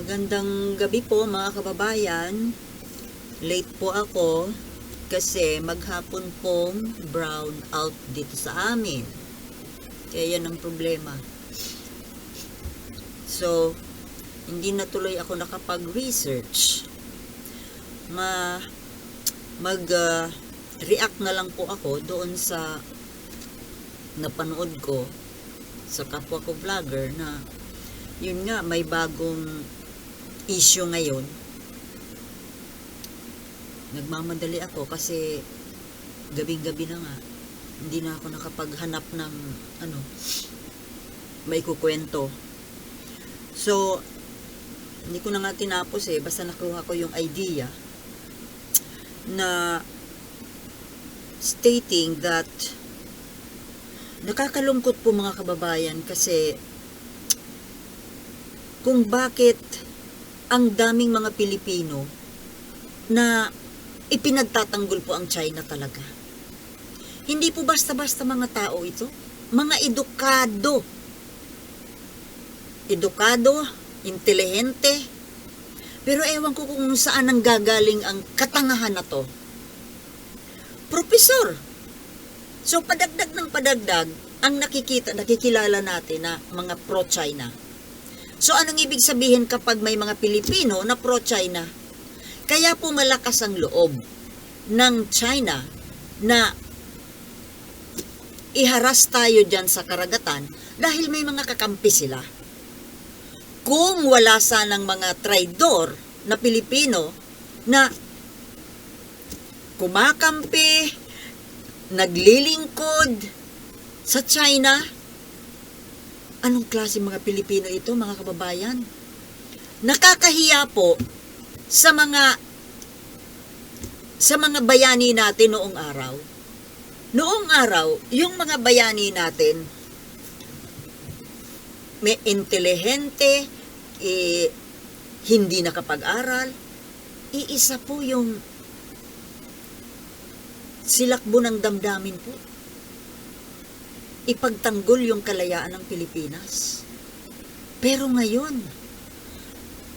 Magandang gabi po mga kababayan. Late po ako kasi maghapon pong brown out dito sa amin. Kaya yan ang problema. So, hindi na tuloy ako nakapag-research. Ma mag ah, react na lang po ako doon sa napanood ko sa kapwa ko vlogger na yun nga may bagong issue ngayon. Nagmamadali ako kasi gabing-gabi na nga hindi na ako nakapaghanap ng ano may kukwento. So hindi ko na nga tinapos eh basta nakuha ko yung idea na stating that nakakalungkot po mga kababayan kasi kung bakit ang daming mga Pilipino na ipinagtatanggol po ang China talaga. Hindi po basta-basta mga tao ito. Mga edukado. Edukado, intelihente. Pero ewan ko kung saan ang gagaling ang katangahan na to. Profesor. So padagdag ng padagdag, ang nakikita, nakikilala natin na mga pro-China. So anong ibig sabihin kapag may mga Pilipino na pro-China? Kaya po malakas ang loob ng China na iharas tayo dyan sa karagatan dahil may mga kakampi sila. Kung wala sanang mga traidor na Pilipino na kumakampi, naglilingkod sa China, anong klase mga Pilipino ito, mga kababayan? Nakakahiya po sa mga sa mga bayani natin noong araw. Noong araw, yung mga bayani natin, may intelihente, eh, hindi nakapag-aral, iisa po yung silakbo ng damdamin po. Ipagtanggol yung kalayaan ng Pilipinas. Pero ngayon,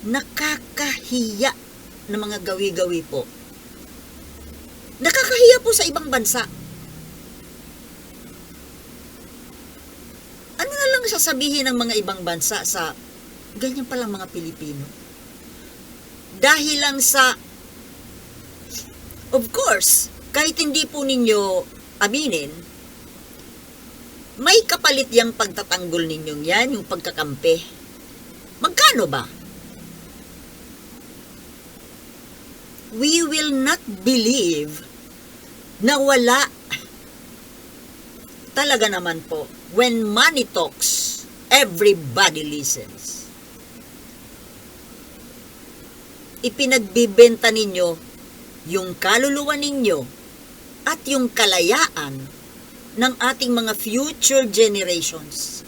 nakakahiya na mga gawi-gawi po. Nakakahiya po sa ibang bansa. Ano na lang sasabihin ng mga ibang bansa sa ganyan palang mga Pilipino? Dahil lang sa Of course, kahit hindi po ninyo aminin, may kapalit yung pagtatanggol ninyong yan, yung pagkakampi. Magkano ba? We will not believe na wala talaga naman po. When money talks, everybody listens. Ipinagbibenta ninyo yung kaluluwa ninyo at yung kalayaan ng ating mga future generations.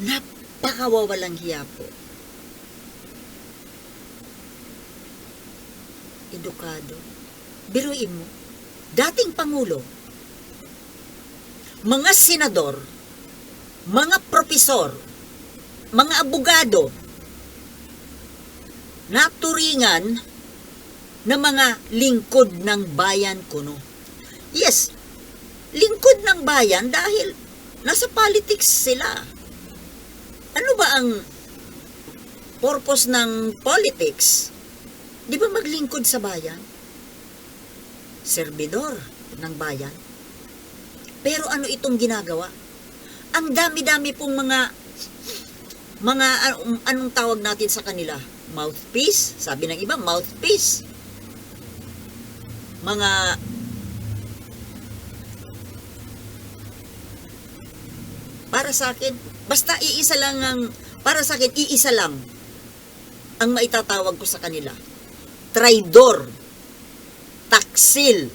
Napakawawalang hiya po. Edukado. Biruin mo, dating Pangulo, mga senador, mga propesor, mga abogado, naturingan na mga lingkod ng bayan kuno. Yes, lingkod ng bayan dahil nasa politics sila. Ano ba ang purpose ng politics? Di ba maglingkod sa bayan? Servidor ng bayan. Pero ano itong ginagawa? Ang dami-dami pong mga mga an- anong tawag natin sa kanila? Mouthpiece? Sabi ng iba, mouthpiece. Mga para sa akin, basta iisa lang ang, para sa akin, iisa lang ang maitatawag ko sa kanila. Traidor. Taksil.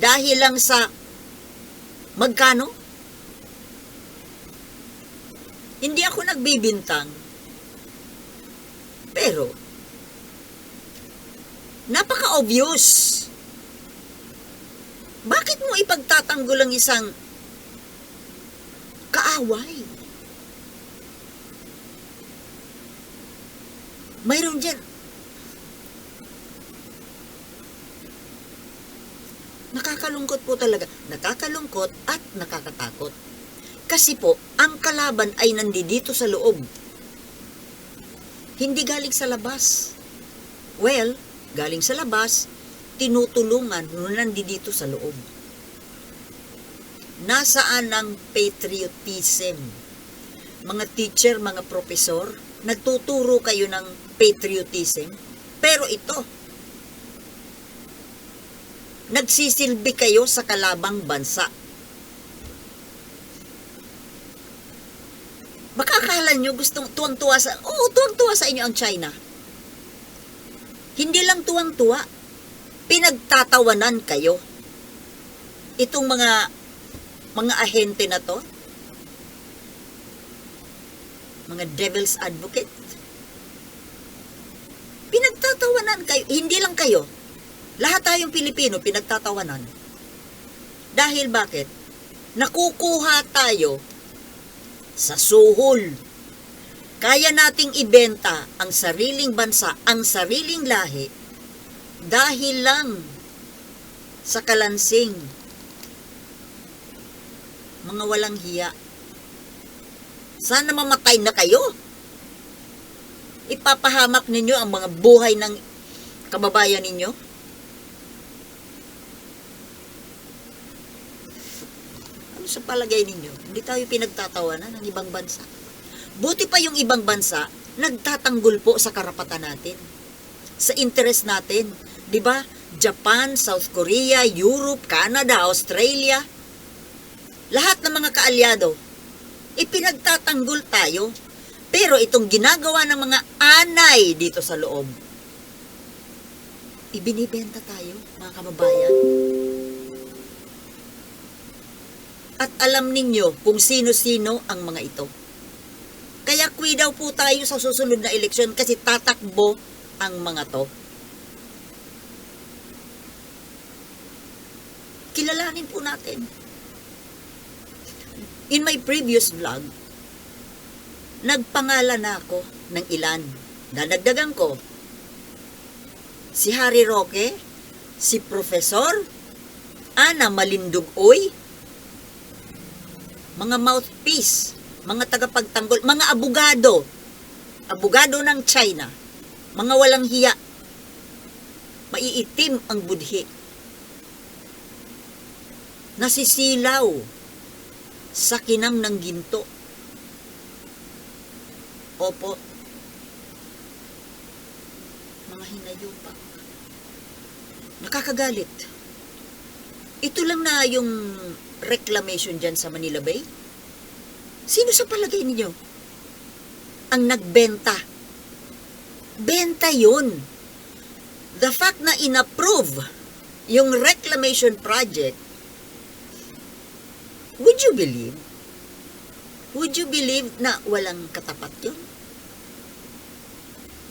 Dahil lang sa magkano? Hindi ako nagbibintang. Pero, napaka-obvious. Bakit mo ipagtatanggol ang isang away. Mayroon dyan. Nakakalungkot po talaga. Nakakalungkot at nakakatakot. Kasi po, ang kalaban ay nandito sa loob. Hindi galing sa labas. Well, galing sa labas, tinutulungan nung nandito sa loob. Nasaan ang patriotism? Mga teacher, mga profesor, nagtuturo kayo ng patriotism. Pero ito, nagsisilbi kayo sa kalabang bansa. Baka akala nyo gustong tuwang-tuwa sa... Oo, tuwang-tuwa sa inyo ang China. Hindi lang tuwang-tuwa, pinagtatawanan kayo. Itong mga mga ahente na to, mga devil's advocate, pinagtatawanan kayo. Hindi lang kayo. Lahat tayong Pilipino pinagtatawanan. Dahil bakit? Nakukuha tayo sa suhol. Kaya nating ibenta ang sariling bansa, ang sariling lahi, dahil lang sa kalansing. Mga walang hiya. Sana mamatay na kayo. Ipapahamak ninyo ang mga buhay ng kababayan ninyo. Ano sa palagay ninyo? Hindi tayo pinagtatawanan ng ibang bansa. Buti pa yung ibang bansa, nagtatanggol po sa karapatan natin. Sa interest natin. 'Di ba? Japan, South Korea, Europe, Canada, Australia. Lahat ng mga kaalyado, ipinagtatanggol tayo. Pero itong ginagawa ng mga anay dito sa loob, ibinibenta tayo, mga kababayan. At alam ninyo kung sino-sino ang mga ito. Kaya kwi daw po tayo sa susunod na eleksyon kasi tatakbo ang mga to. Kilalanin po natin. In my previous vlog, nagpangalan na ako ng ilan. Dadagdagan ko. Si Harry Roque, si Professor, Ana Malindugoy, mga mouthpiece, mga tagapagtanggol, mga abogado, abogado ng China, mga walang hiya, maiitim ang budhi, nasisilaw sa kinang ng ginto. Opo, mga hinayupak. Nakakagalit. Ito lang na yung reclamation dyan sa Manila Bay? Sino sa palagay ninyo? Ang nagbenta. Benta yun. The fact na inapprove yung reclamation project, would you believe? Would you believe na walang katapat yun?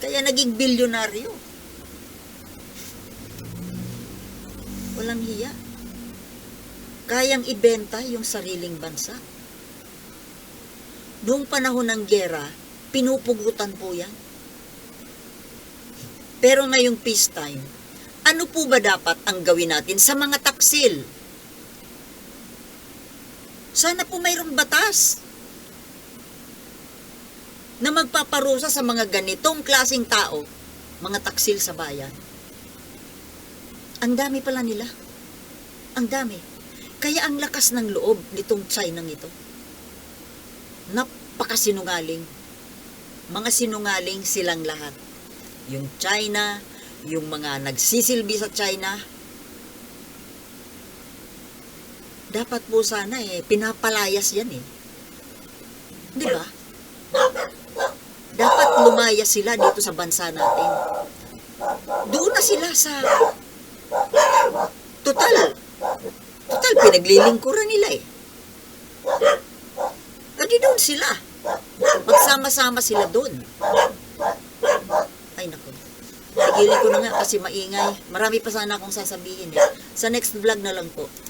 Kaya naging bilyonaryo. Walang hiya kayang ibenta yung sariling bansa. Noong panahon ng gera, pinupugutan po yan. Pero ngayong peacetime, ano po ba dapat ang gawin natin sa mga taksil? Sana po mayroong batas na magpaparusa sa mga ganitong klasing tao, mga taksil sa bayan. Ang dami pala nila. Ang dami. Kaya ang lakas ng loob nitong China ito. Napakasinungaling. Mga sinungaling silang lahat. Yung China, yung mga nagsisilbi sa China. Dapat po sana eh, pinapalayas yan eh. Di ba? Dapat lumaya sila dito sa bansa natin. Doon na sila sa... Total, Total, pinaglilingkuran nila eh. Pwede doon sila. Magsama-sama sila doon. Ay, naku. Tigilin ko na nga kasi maingay. Marami pa sana akong sasabihin eh. Sa next vlog na lang po.